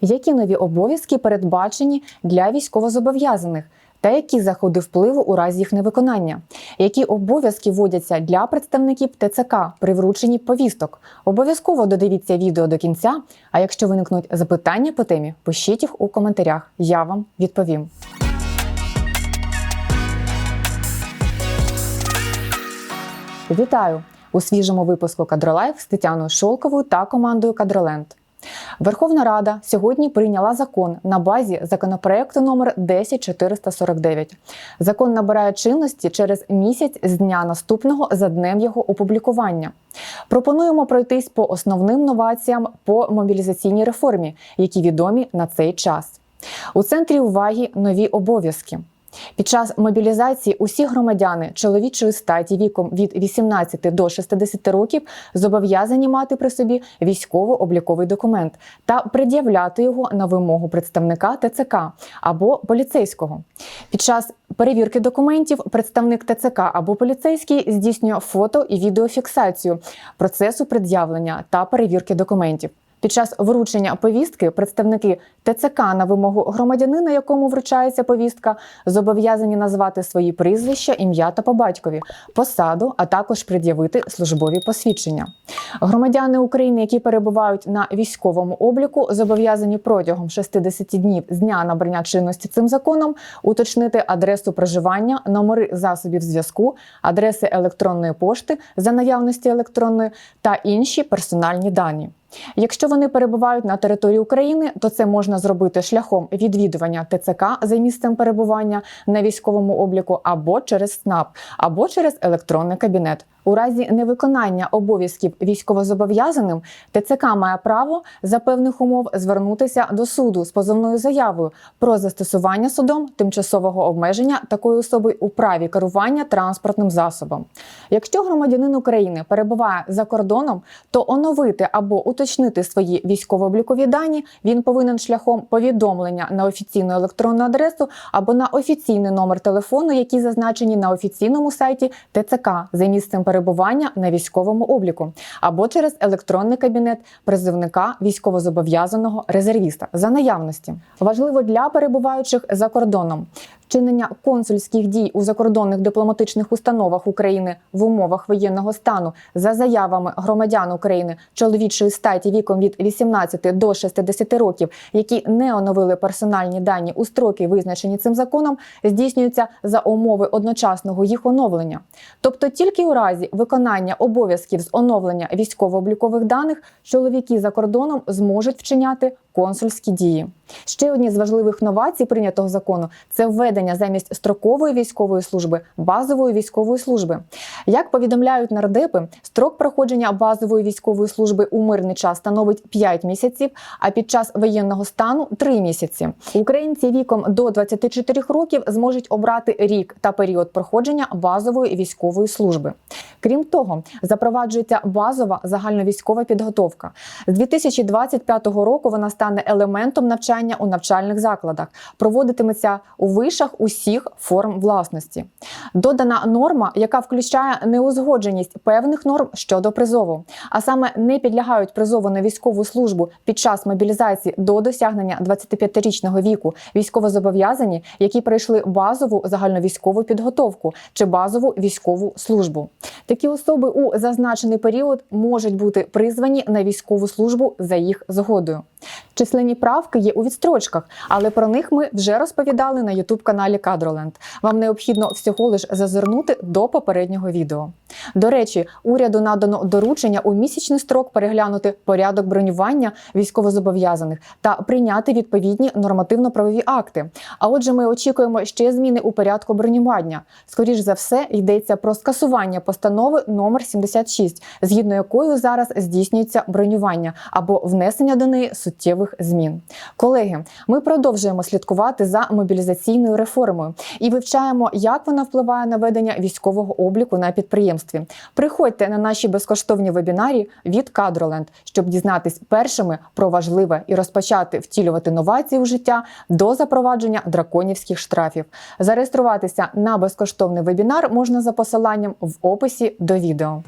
Які нові обов'язки передбачені для військовозобов'язаних? Та які заходи впливу у разі їх невиконання? Які обов'язки вводяться для представників ТЦК при врученні повісток? Обов'язково додивіться відео до кінця. А якщо виникнуть запитання по темі, пишіть їх у коментарях. Я вам відповім. Вітаю у свіжому випуску Кадролайф з Тетяною Шолковою та командою Кадроленд. Верховна Рада сьогодні прийняла закон на базі законопроекту номер 10449. Закон набирає чинності через місяць з дня наступного за днем його опублікування. Пропонуємо пройтись по основним новаціям по мобілізаційній реформі, які відомі на цей час. У центрі уваги нові обов'язки. Під час мобілізації усі громадяни чоловічої статі віком від 18 до 60 років зобов'язані мати при собі військово-обліковий документ та пред'являти його на вимогу представника ТЦК або поліцейського. Під час перевірки документів представник ТЦК або поліцейський здійснює фото і відеофіксацію процесу пред'явлення та перевірки документів. Під час вручення повістки представники ТЦК на вимогу громадянина, якому вручається повістка, зобов'язані назвати свої прізвища, ім'я та по батькові, посаду, а також пред'явити службові посвідчення. Громадяни України, які перебувають на військовому обліку, зобов'язані протягом 60 днів з дня набрання чинності цим законом уточнити адресу проживання, номери засобів зв'язку, адреси електронної пошти за наявності електронної та інші персональні дані. Якщо вони перебувають на території України, то це можна зробити шляхом відвідування ТЦК за місцем перебування на військовому обліку або через СНАП, або через електронний кабінет. У разі невиконання обов'язків військовозобов'язаним ТЦК має право за певних умов звернутися до суду з позовною заявою про застосування судом тимчасового обмеження такої особи у праві керування транспортним засобом. Якщо громадянин України перебуває за кордоном, то оновити або уточнити свої військово-облікові дані він повинен шляхом повідомлення на офіційну електронну адресу або на офіційний номер телефону, які зазначені на офіційному сайті ТЦК за місцем перебування на військовому обліку, або через електронний кабінет призивника військовозобов'язаного резервіста за наявності. Важливо для перебуваючих за кордоном. Вчинення консульських дій у закордонних дипломатичних установах України в умовах воєнного стану за заявами громадян України чоловічої статі віком від 18 до 60 років, які не оновили персональні дані у строки, визначені цим законом, здійснюються за умови одночасного їх оновлення. Тобто, тільки у разі виконання обов'язків з оновлення військово-облікових даних чоловіки за кордоном зможуть вчиняти консульські дії. Ще одні з важливих новацій прийнятого закону це введення замість строкової військової служби базової військової служби. Як повідомляють нардепи, строк проходження базової військової служби у мирний час становить 5 місяців, а під час воєнного стану 3 місяці. Українці віком до 24 років зможуть обрати рік та період проходження базової військової служби. Крім того, запроваджується базова загальновійськова підготовка. З 2025 року вона стане елементом навчання у навчальних закладах, проводитиметься у вишах усіх форм власності. Додана норма, яка включає неузгодженість певних норм щодо призову, а саме не підлягають призову на військову службу під час мобілізації до досягнення 25-річного віку військовозобов'язані, які пройшли базову загальновійськову підготовку чи базову військову службу. Такі особи у зазначений період можуть бути призвані на військову службу за їх згодою. Численні правки є у відстрочках, але про них ми вже розповідали на youtube каналі Кадроленд. Вам необхідно всього лиш зазирнути до попереднього відео. До речі, уряду надано доручення у місячний строк переглянути порядок бронювання військовозобов'язаних та прийняти відповідні нормативно-правові акти. А отже, ми очікуємо ще зміни у порядку бронювання. Скоріш за все, йдеться про скасування постанови номер 76, згідно якою зараз здійснюється бронювання або внесення до неї суттєвих змін. Колеги, ми продовжуємо слідкувати за мобілізаційною реформою і вивчаємо, як вона впливає на ведення військового обліку на підприємстві. Приходьте на наші безкоштовні вебінарі від Кадроленд, щоб дізнатись першими про важливе і розпочати втілювати новації у життя до запровадження драконівських штрафів. Зареєструватися на безкоштовний вебінар можна за посиланням в описі до відео.